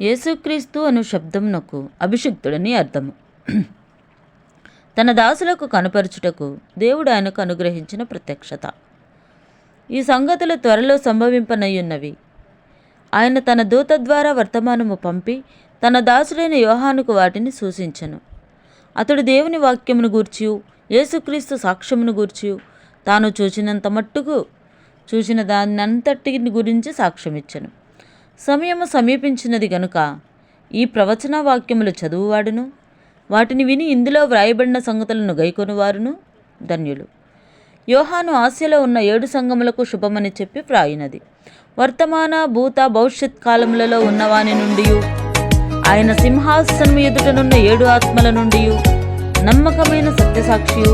యేసుక్రీస్తు అను శబ్దమునకు అభిషిక్తుడని అర్థము. తన దాసులకు కనపరచుటకు దేవుడు ఆయనకు అనుగ్రహించిన ప్రత్యక్షత. ఈ సంగతులు త్వరలో సంభవింపనయ్యున్నవి ఆయన తన దూత ద్వారా వర్తమానము పంపి తన దాసుడైన యోహానుకు వాటిని సూచించను. అతడు దేవుని వాక్యమును గూర్చి యేసుక్రీస్తు సాక్ష్యమును గూర్చి తాను చూచినంత మట్టుకు చూసిన దాన్నంతటిని గురించి సాక్ష్యమిచ్చను. సమయము సమీపించినది గనుక ఈ ప్రవచన వాక్యములు చదువువాడును వాటిని విని ఇందులో వ్రాయబడిన సంగతులను గైకొనువారును. ధన్యులు. యోహాను ఆస్యలో ఉన్న ఏడు సంఘములకు శుభమని చెప్పి వ్రాయినది. వర్తమాన భూత భవిష్యత్ కాలములలో ఉన్నవాని నుండి ఆయన సింహాసనం ఎదుటనున్న ఏడు ఆత్మల నుండి నమ్మకమైన సత్యసాక్షియు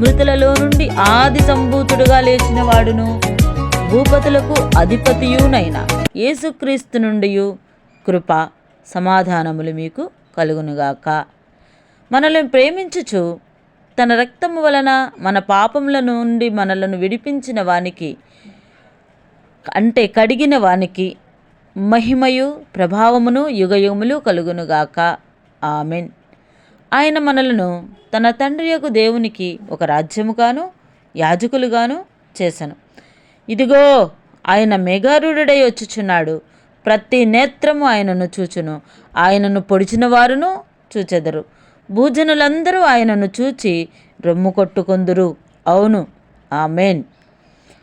మృతులలో నుండి ఆది సంభూతుడుగా లేచిన వాడును భూపతులకు అధిపతియునైన యేసుక్రీస్తు నుండి కృప సమాధానములు మీకు కలుగునుగాక. మనల్ని ప్రేమించుచు తన రక్తము వలన మన పాపముల నుండి మనలను విడిపించిన వానికి అంటే కడిగిన వానికి మహిమయు ప్రభావమును యుగయుగములు కలుగునుగాక. ఆమెన్. ఆయన మనలను తన తండ్రి యొక్క దేవునికి ఒక రాజ్యముగాను యాజకులుగాను చేశాను ఇదిగో ఆయన మెగారుడై వచ్చుచున్నాడు. ప్రతి నేత్రము ఆయనను చూచును. ఆయనను పొడిచిన వారును చూచెదరు. భూజనులందరూ ఆయనను చూచి రొమ్ము కొట్టుకుందురు. అవును. ఆమెన్.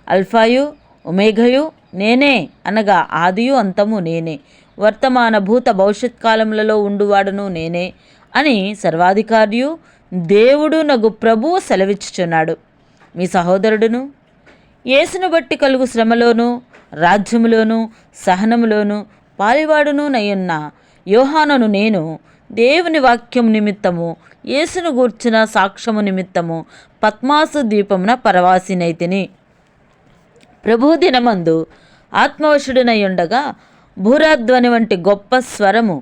అల్ఫాయు ఒమేఘయు నేనే అనగా ఆదియు అంతము నేనే. వర్తమాన భూత భవిష్యత్ కాలములలో ఉండువాడును నేనే అని సర్వాధికారియు దేవుడు నగు ప్రభువు సెలవిచ్చుచున్నాడు. మీ సహోదరుడును యేసును బట్టి కలుగు శ్రమలోనూ రాజ్యములోనూ సహనములోనూ పాలివాడును నయ్యున్న యోహానను నేను దేవుని వాక్యం నిమిత్తము యేసును గూర్చిన సాక్ష్యము నిమిత్తము పద్మాసు ద్వీపమున పరవాసినైతిని. ప్రభు దినమందు ఆత్మవశుడినై ఉండగా భూరాధ్వని వంటి గొప్ప స్వరము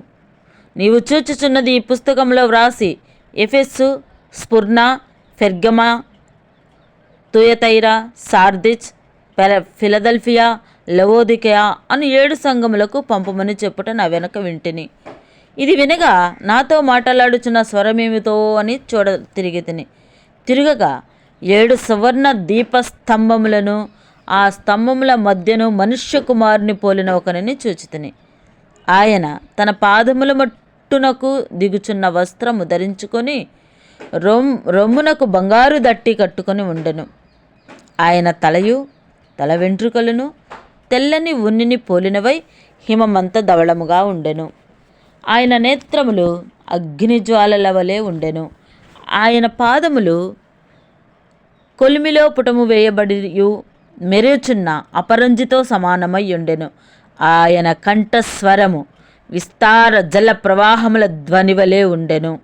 నీవు చూచుచున్నది ఈ పుస్తకంలో వ్రాసి ఎఫెస్సు స్ఫుర్ణ ఫెర్గమా తుయతైరా సార్దిచ్ ఫిలదెల్ఫియా ఫిలదల్ఫియా లవోదికయా అని ఏడు సంఘములకు పంపమని చెప్పుట నా వెనక వింటిని. ఇది వినగా నాతో మాట్లాడుచున్న స్వరమేమితో అని చూడ తిరిగి తిని తిరగగా ఏడు సువర్ణ దీపస్తంభములను ఆ స్తంభముల మధ్యను మనుష్య కుమారుని పోలిన ఒకరిని చూచితిని. ఆయన తన పాదముల మట్టునకు దిగుచున్న వస్త్రము ధరించుకొని రొమ్ రొమ్మునకు బంగారు దట్టి కట్టుకొని ఉండెను. ఆయన తలయు తల వెంట్రుకలను తెల్లని ఉన్నిని పోలినవై హిమమంత ధవళముగా ఉండెను. ఆయన నేత్రములు అగ్నిజ్వాలల వలె ఉండెను. ఆయన పాదములు కొలిమిలో పుటము వేయబడియు మెరుచున్న అపరంజితో సమానమై ఉండెను. ఆయన కంఠస్వరము విస్తార జల ప్రవాహముల ధ్వని వలె ఉండెను.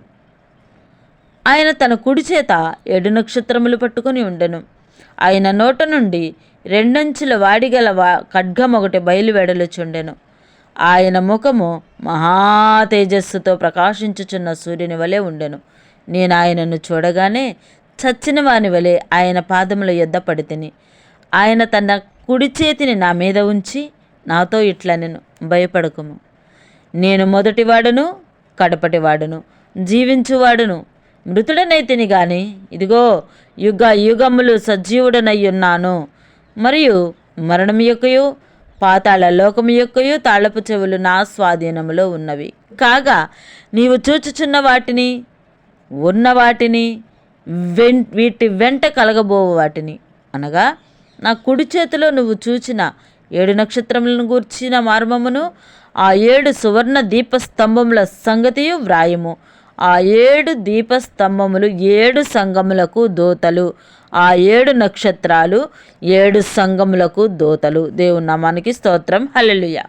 ఆయన తన కుడి చేత ఏడు నక్షత్రములు పట్టుకొని ఉండెను. ఆయన నోట నుండి రెండంచుల వాడిగల వా ఖడ్గం ఒకటి బయలువెడలుచుండెను. ఆయన ముఖము మహా తేజస్సుతో ప్రకాశించుచున్న సూర్యుని వలె ఉండెను. నేను ఆయనను చూడగానే చచ్చిన వాని వలె ఆయన పాదముల యొద్ద పడితిని ఆయన తన కుడి చేతిని నా మీద ఉంచి నాతో ఇట్లా నేను భయపడకుము. నేను మొదటివాడును కడపటివాడును జీవించువాడును మృతుడనైతిని గాని ఇదిగో యుగ యుగములు సజీవుడనయ్యున్నాను. మరియు మరణం యొక్కయు పాతాళ లోకము యొక్కయు తాళపు చెవులు నా స్వాధీనములో ఉన్నవి. కాగా నీవు చూచుచున్న వాటిని ఉన్న వాటిని వెన్ వీటి వెంట కలగబోవు వాటిని. అనగా నా కుడి చేతిలో నువ్వు చూచిన ఏడు నక్షత్రములను గూర్చిన మార్మమును ఆ ఏడు సువర్ణ దీపస్తంభముల సంగతియు వ్రాయము. ఆ ఏడు దీపస్తంభములు ఏడు సంగములకు దోతలు ఆ ఏడు నక్షత్రాలు ఏడు సంగములకు దోతలు. దేవుని నామానికి స్తోత్రం. హల్లెలూయా.